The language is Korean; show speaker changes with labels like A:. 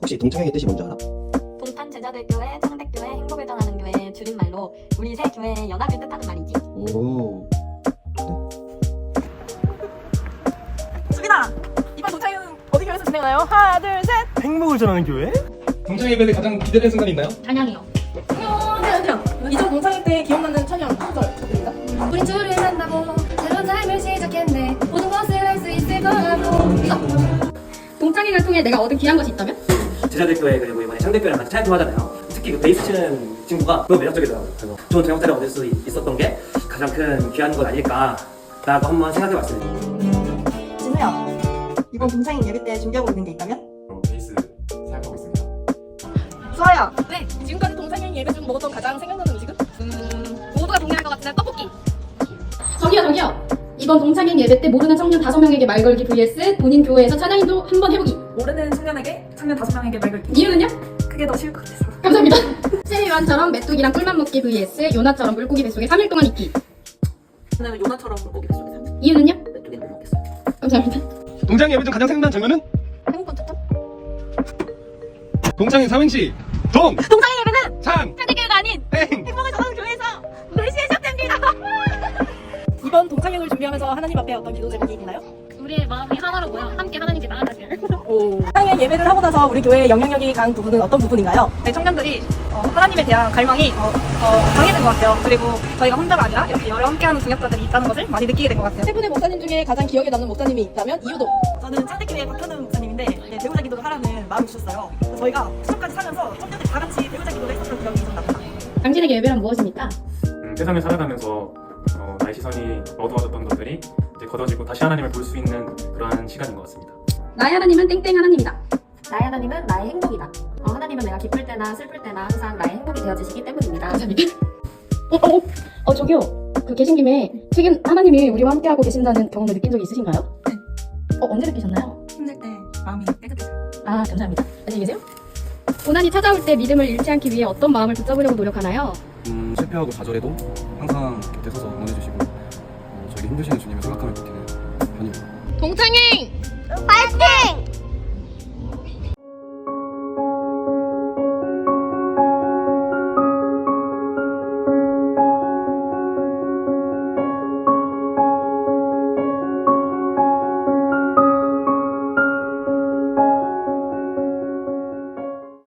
A: 혹시 동창회의 뜻이 뭔지 알아?
B: 동탄 제자들교회, 창대교회, 행복을 전하는 교회의 줄임말로 우리 세 교회의 연합을 뜻하는 말이지.
A: 오.
C: 수빈아 이번 동창회는 어디 교회에서 진행하나요? 하나 둘셋
D: 행복을 전하는 교회?
E: 동창 예배에 가장 기대된 순간 있나요?
B: 찬양이요.
C: 안녕 이전 동창회 때 기억나는 찬양 한절 부탁드립니다
F: 우린 주를 만 통해 내가 얻은 귀한 것이 있다면?
G: 제자들교회 그리고 이번에 창대교회랑 같이 찬양 하잖아요. 특히 그 베이스 치는 친구가 너무 매력적이더라고요. 그래서 좋은 동영상을 얻을 수 있었던 게 가장 큰 귀한 것 아닐까라고 한번 생각해 봤습니다.
C: 진우야 이번 동창회 예배 때 준비하고 있는 게 있다면?
E: 베이스 사용하고 있습니다.
C: 수아야
F: 네 지금까지 동창회 예배 중 먹었던 가장 생각나는 음식은? 음... 모두가 동의할 것 같은 떡볶이 저기요 저기요 이번 동창회 예배 때 모르는 청년 5명에게 말 걸기 vs 본인 교회에서 찬양인도 한번 해보기.
C: 모르는 청년에게 청년 다섯 명에게 말 걸기.
F: 이유는요?
C: 그게 더 쉬울 것 같아서.
F: 감사합니다. 세미완처럼 메뚜기랑 꿀만 먹기 vs 요나처럼 물고기 뱃속에 3일 동안 있기.
C: 저는 요나처럼 물고기 뱃속에 사는
F: 이유는요?
C: 메뚜기를 못 먹겠어요.
F: 감사합니다.
E: 동창 예배 중 가장 생각나는 장면은?
C: 행복한 추천?
E: 동창회 삼행시. 동!
C: 동창회 예배는
E: 창
C: 창대교회가 아닌
E: 행
C: 이번 동창회를 준비하면서 하나님 앞에 어떤 기도 제목이 있나요?
F: 우리의 마음이 하나로 모여 함께 하나님께 나아가길
C: 오. 동창회 예배를 하고 나서 우리 교회의 영향력이 강한 부분은 어떤 부분인가요?
H: 네, 청년들이 어, 하나님에 대한 갈망이 어, 어, 강해진 것 같아요. 그리고 저희가 혼자가 아니라 이렇게 여러 함께하는 중역자들이 있다는 것을 많이 느끼게 된 것 같아요.
C: 세 분의 목사님 중에 가장 기억에 남는 목사님이 있다면 이유도
I: 저는 창대교회 박현우 목사님인데 네, 배우자 기도를 하라는 마음을 주셨어요. 그래서 저희가 수업까지 사면서 청년들이 다 같이 배우자 기도를 했었던 기억이 좀 납니다.
F: 당신에게 예배란 무엇입니까?
J: 음, 세상을 살아가면서 어, 나의 시선이 어두워졌던 것들이 이제 걷어지고 다시 하나님을 볼 수 있는 그러한 시간인 것 같습니다.
F: 나의 하나님은 땡땡 하나님이다
B: 나의 하나님은 나의 행복이다. 어, 하나님은 내가 기쁠 때나 슬플 때나 항상 나의 행복이 되어주시기 때문입니다.
F: 감사합니다 어, 어, 어, 어 저기요 그 계신 김에 최근 하나님이 우리와 함께하고 계신다는 경험을 느낀 적이 있으신가요? 네 어, 언제 느끼셨나요?
I: 힘들 때 마음이 깨끗해져요.
F: 아 감사합니다 안녕히 계세요 고난이 찾아올 때 믿음을 잃지 않기 위해 어떤 마음을 붙잡으려고 노력하나요?
K: 음, 실패하고 좌절해도 항상 곁에 서서 힘드시는 주님을 생각하며 버티는 편입니다.
F: 동창행